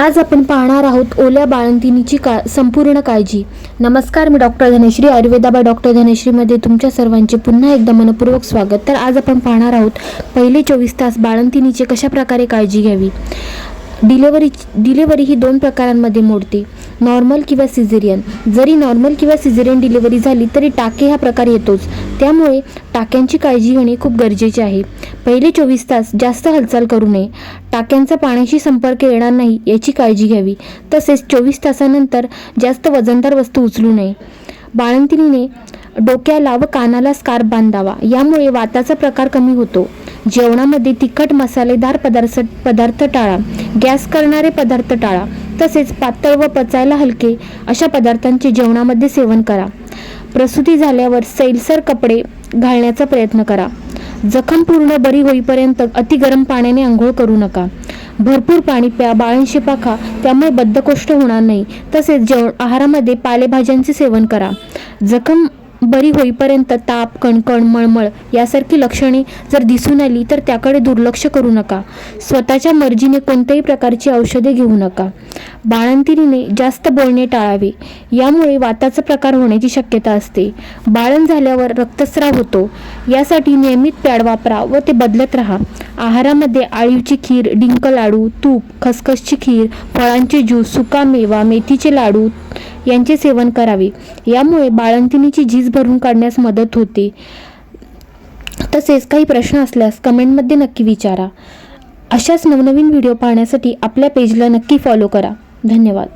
आज आपण पाहणार आहोत ओल्या बाळंतिणीची का संपूर्ण काळजी. नमस्कार मी doctor Dhanashree Ayurveda by doctor धनश्रीमध्ये तुमच्या सर्वांचे पुन्हा एकदा मनपूर्वक स्वागत. तर आज आपण पाहणार आहोत पहिले चोवीस तास बाळंतिणीचे कशा प्रकारे काळजी घ्यावी? डिलेवरी डिलेवरी ही दोन प्रकारांमध्ये मोडते. नॉर्मल किंवा सिझेरियन जरी नॉर्मल किंवा सिझेरियन डिलेवरी झाली तरी टाके हा प्रकार येतोच. त्यामुळे टाक्यांची काळजी घेणे खूप गरजेचे आहे. पहिले चोवीस तास जास्त हालचाल करू नये. टाक्यांचा पाण्याशी संपर्क येणार नाही याची काळजी घ्यावी. तसेच चोवीस तासानंतर जास्त वजनदार वस्तू उचलू नये. बाळंतिणीने डोक्याला व कानाला स्कार्फ बांधावा. यामुळे वाताचा प्रकार कमी होतो. जेवणामध्ये तिखट मसालेदार पदार्थ पदार्थ टाळा. गॅस करणारे पदार्थ टाळा. तसेच पातळ व पचायला हलके अशा पदार्थांचे जेवणामध्ये सेवन करा. प्रसूती झाल्यावर सैलसर कपडे घालण्याचा प्रयत्न करा. जखम पूर्ण बरी होईपर्यंत अति गरम पाण्याने आंघोळ करू नका. भरपूर पाणी प्या बाळंशी पाखा त्यामुळे बद्धकोष्ठ होणार नाही. तसेच जेवण आहारामध्ये पालेभाज्यांचे सेवन करा. जखम बरी होईपर्यंत ताप कणकण मळमळ यासारखी लक्षणे जर दिसून आली तर त्याकडे दुर्लक्ष करू नका. स्वतःच्या मर्जीने कोणत्याही प्रकारची औषधे घेऊ नका. बाळंतिणीने जास्त बोलणे टाळावे. यामुळे वाताचा प्रकार होण्याची शक्यता असते. बाळण झाल्यावर रक्तस्राव होतो. यासाठी नियमित पॅड वापरा व ते बदलत राहा. आहारामध्ये आळीवची खीर डिंक लाडू तूप खसखसची खीर फळांचे ज्यूस सुका मेवा मेथीचे लाडू यांचे सेवन करावे. यामुळे बाळंतिणीची झीज भरून काढण्यास मदत होते. तसेच काही प्रश्न असल्यास कमेंटमध्ये नक्की विचारा. अशाच नवनवीन व्हिडिओ पाहण्यासाठी आपल्या पेजला नक्की फॉलो करा. धन्यवाद.